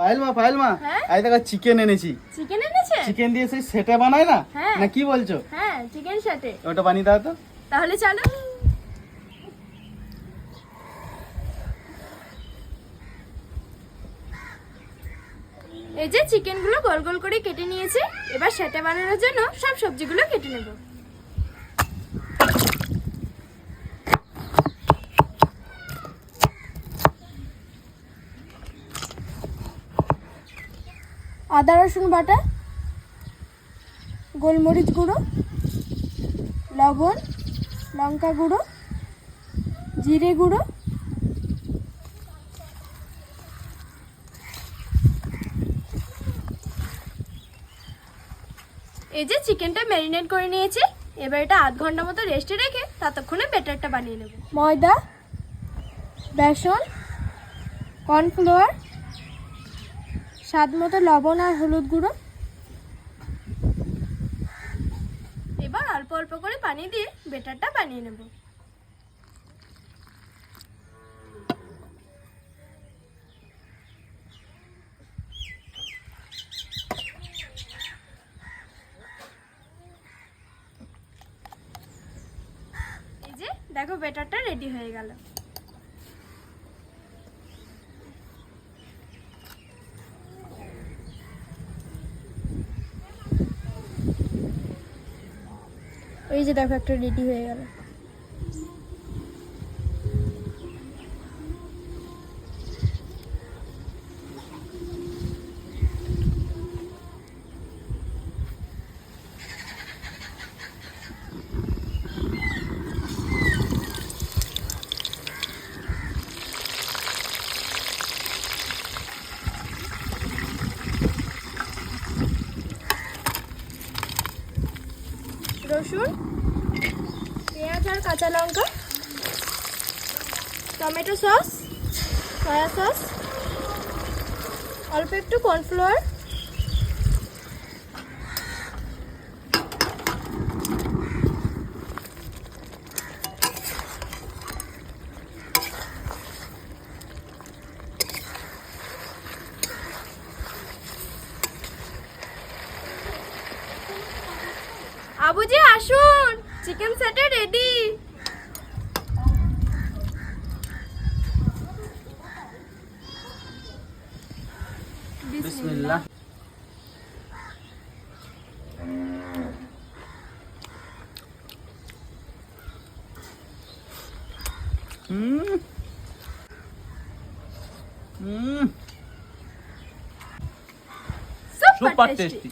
পায়েল মা পায়েল মা। হ্যাঁ? আজ দেখো চিকেন এনেছি। চিকেন এনেছে? চিকেন দিয়ে সেই সেটে বানায় না? হ্যাঁ। না কি বলছো? হ্যাঁ চিকেন সাথে ওটা বানিয়ে দাও তো। তাহলে চলো। এই যে চিকেনগুলো গোল গোল করে কেটে নিয়েছি এবার সেটা বানানোর জন্য সব সবজিগুলো কেটে নেব। আদা রসুন বাটা গোলমরিচ গুঁড়ো লবণ লঙ্কা গুঁড়ো জিরে গুঁড়ো এই যে চিকেনটা ম্যারিনেট করে নিয়েছি এবার এটা আধ ঘণ্টা মতো রেস্টে রেখে ততক্ষণে ব্যাটারটা বানিয়ে নেব। ময়দা বেসন কর্নফ্লাওয়ার স্বাদ মতো লবণ আর হলুদ গুঁড়ো। এবার অল্প অল্প করে পানি দিয়ে বেটারটা বানিয়ে নেব। দেখো বেটারটা রেডি হয়ে গেল। এই যে দেখো একটা রেডি হয়ে গেল। রসুন পেঁয়াজ আর কাঁচা লঙ্কা টমেটো সস সয়া সস অল্প একটু কর্নফ্লাওয়ার আবুজি আসুন। চিকেন সেটে রেডি বিসমিল্লাহ। হুম। হুম। Super tasty